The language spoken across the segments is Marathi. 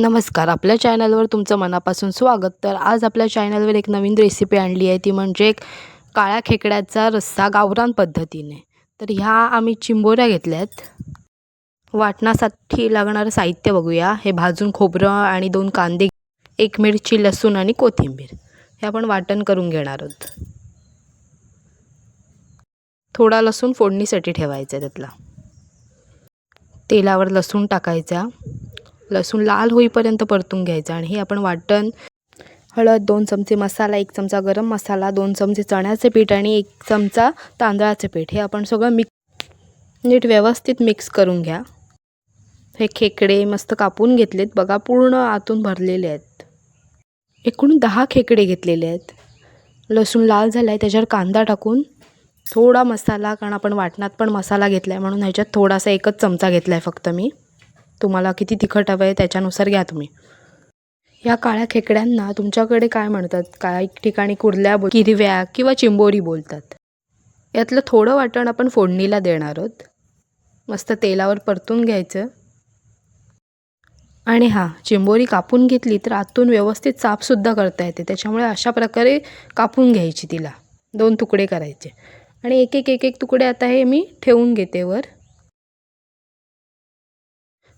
नमस्कार. आपल्या चॅनलवर तुमचं मनापासून स्वागत. तर आज आपल्या चॅनलवर एक नवीन रेसिपी आणली आहे. ती म्हणजे एक काळ्या खेकड्याचा रस्सा गावरान पद्धतीने. तर ह्या आम्ही चिंबोऱ्या घेतल्या आहेत वाटणासाठी लागणारं साहित्य बघूया. हे भाजून खोबरं आणि दोन कांदे एक मिरची लसूण आणि कोथिंबीर. हे आपण वाटण करून घेणार आहोत. थोडा लसूण फोडणीसाठी ठेवायचा आहे त्यातला. तेलावर लसूण टाकायचा. लसूण लाल होईपर्यंत परतून घ्यायचं आणि हे आपण वाटण हळद दोन चमचे मसाला एक चमचा गरम मसाला दोन चमचे चण्याचे पीठ आणि एक चमचा तांदळाचे पीठ. हे आपण सगळं मिक्स नीट व्यवस्थित मिक्स करून घ्या. हे खेकडे मस्त कापून घेतलेत. बघा पूर्ण आतून भरलेले आहेत. एकूण दहा खेकडे घेतलेले आहेत. लसूण लाल झाला आहे त्याच्यावर कांदा टाकून थोडा मसाला कारण आपण वाटणात पण मसाला घेतला आहे म्हणून ह्याच्यात थोडासा एकच चमचा घेतला आहे फक्त मी. तुम्हाला किती तिखट हवं आहे त्याच्यानुसार घ्या तुम्ही. या काळ्या खेकड्यांना तुमच्याकडे काय म्हणतात? काही ठिकाणी कुर्ल्या बोल किरव्या किंवा चिंबोरी बोलतात? यातलं थोडं वाटण आपण फोडणीला देणार आहोत. मस्त तेलावर परतून घ्यायचं. आणि हां चिंबोरी कापून घेतली तर आतून व्यवस्थित साफसुद्धा करता येते. त्याच्यामुळे अशा प्रकारे कापून घ्यायची तिला. दोन तुकडे करायचे. आणि एक एक एक एक तुकडे आता हे मी ठेवून घेते वर.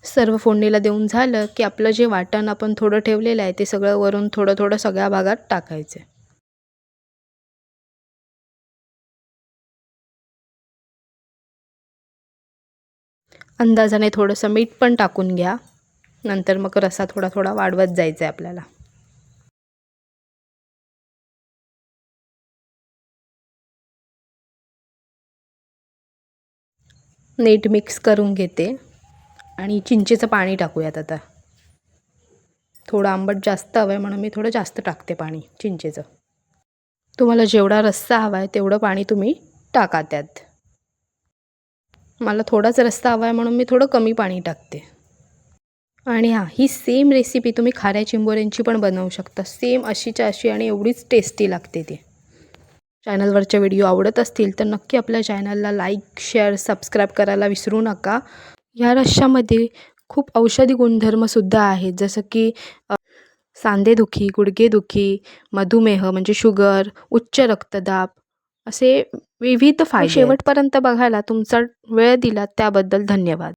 सर्व फोडणीला देऊन झालं की आपलं जे वाटण आपण थोडं ठेवलेलं आहे ते सगळं वरून थोडं थोडं सगळ्या भागात टाकायचं. अंदाजाने थोडंसं मीठ पण टाकून घ्या. नंतर मग रसा थोडा थोडा वाढवत जायचा आहे आपल्याला. नीट मिक्स करून घेते. आणि चिंचेचं पाणी टाकूयात आता. थोडं आंबट जास्त हवं आहे म्हणून मी थोडं जास्त टाकते पाणी चिंचेचं. तुम्हाला जेवढा रस्सा हवा आहे तेवढं पाणी तुम्ही टाका त्यात मला थोडाच रस्सा हवा आहे म्हणून मी थोडं कमी पाणी टाकते. आणि हां ही सेम रेसिपी तुम्ही खाऱ्या चिंबोऱ्यांची पण बनवू शकता. सेम अशीच्या अशी आणि एवढीच टेस्टी लागते ती. चॅनलवरचे व्हिडिओ आवडत असतील तर नक्की आपल्या चॅनलला लाईक शेअर सबस्क्राईब करायला विसरू नका. या रश्श्यामध्ये खूप औषधी गुणधर्मसुद्धा आहेत. जसं की सांधेदुखी गुडघेदुखी मधुमेह म्हणजे शुगर उच्च रक्तदाब असे विविध फायदे शेवटपर्यंत बघायला तुमचा वेळ दिला त्याबद्दल धन्यवाद.